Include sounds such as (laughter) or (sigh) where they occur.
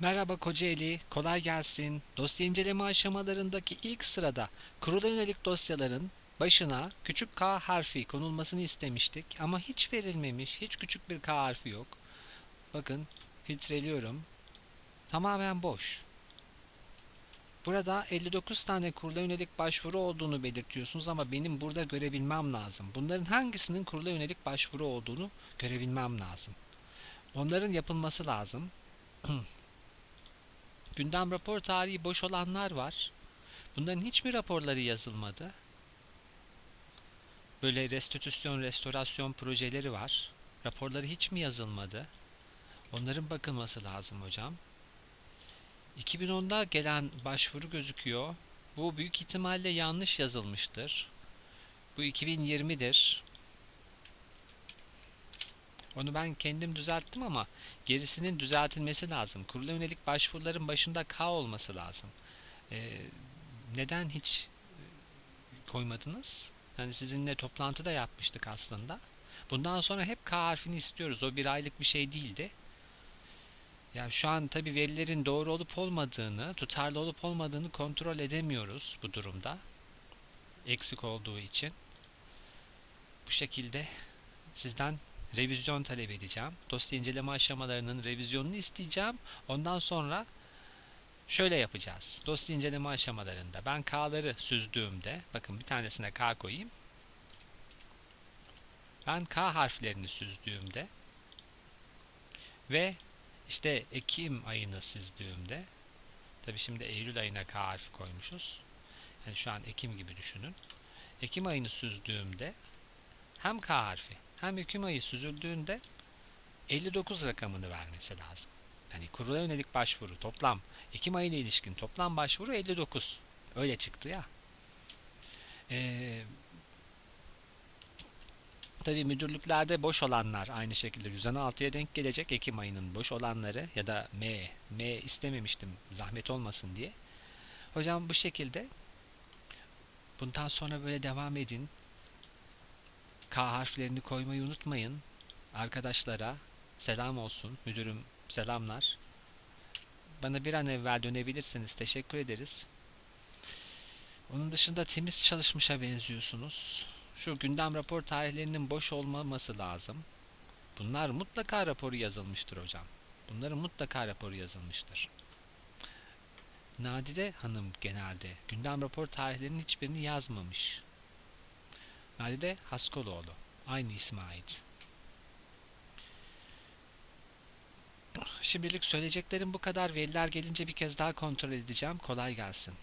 Merhaba Kocaeli, kolay gelsin. Dosya inceleme aşamalarındaki ilk sırada kurula yönelik dosyaların başına küçük K harfi konulmasını istemiştik ama hiç verilmemiş, hiç küçük bir K harfi yok. Bakın, filtreliyorum. Tamamen boş. Burada 59 tane kurula yönelik başvuru olduğunu belirtiyorsunuz ama benim burada görebilmem lazım. Bunların hangisinin kurula yönelik başvuru olduğunu görebilmem lazım. Onların yapılması lazım. (clears throat) Gündem rapor tarihi boş olanlar var. Bunların hiçbir raporları yazılmadı. Böyle restitüsyon, restorasyon projeleri var. Raporları hiç mi yazılmadı? Onların bakılması lazım hocam. 2010'da gelen başvuru gözüküyor. Bu büyük ihtimalle yanlış yazılmıştır. Bu 2020'dir. Onu ben kendim düzelttim ama gerisinin düzeltilmesi lazım. Kurula yönelik başvuruların başında K olması lazım. Ee, neden hiç e, koymadınız? Yani sizinle toplantı da yapmıştık aslında. Bundan sonra hep K harfini istiyoruz. O bir aylık bir şey değildi. Yani şu an tabii verilerin doğru olup olmadığını, tutarlı olup olmadığını kontrol edemiyoruz bu durumda. Eksik olduğu için. Bu şekilde sizden revizyon talep edeceğim. Dosya inceleme aşamalarının revizyonunu isteyeceğim. Ondan sonra şöyle yapacağız. Dosya inceleme aşamalarında ben K'ları süzdüğümde, bakın bir tanesine K koyayım. Ben K harflerini süzdüğümde ve işte Ekim ayını süzdüğümde, tabi şimdi Eylül ayına K harfi koymuşuz. Yani şu an Ekim gibi düşünün. Ekim ayını süzdüğümde hem K harfi hem Ekim ayı süzüldüğünde 59 rakamını vermesi lazım. Yani kurula yönelik başvuru toplam Ekim ayına ilişkin toplam başvuru 59. Öyle çıktı ya. Ee, Tabii müdürlüklerde boş olanlar aynı şekilde 116'ya denk gelecek Ekim ayının boş olanları ya da M. M istememiştim zahmet olmasın diye. Hocam bu şekilde bundan sonra böyle devam edin. K harflerini koymayı unutmayın. Arkadaşlara selam olsun. Müdürüm selamlar. Bana bir an evvel dönebilirseniz teşekkür ederiz. Onun dışında temiz çalışmışa benziyorsunuz. Şu gündem rapor tarihlerinin boş olmaması lazım. Bunlar mutlaka raporu yazılmıştır hocam. Bunların mutlaka raporu yazılmıştır. Nadide Hanım genelde gündem rapor tarihlerinin hiçbirini yazmamış. Nadide Haskoloğlu. Aynı isme ait. Şimdilik söyleyeceklerim bu kadar. Veriler gelince bir kez daha kontrol edeceğim. Kolay gelsin.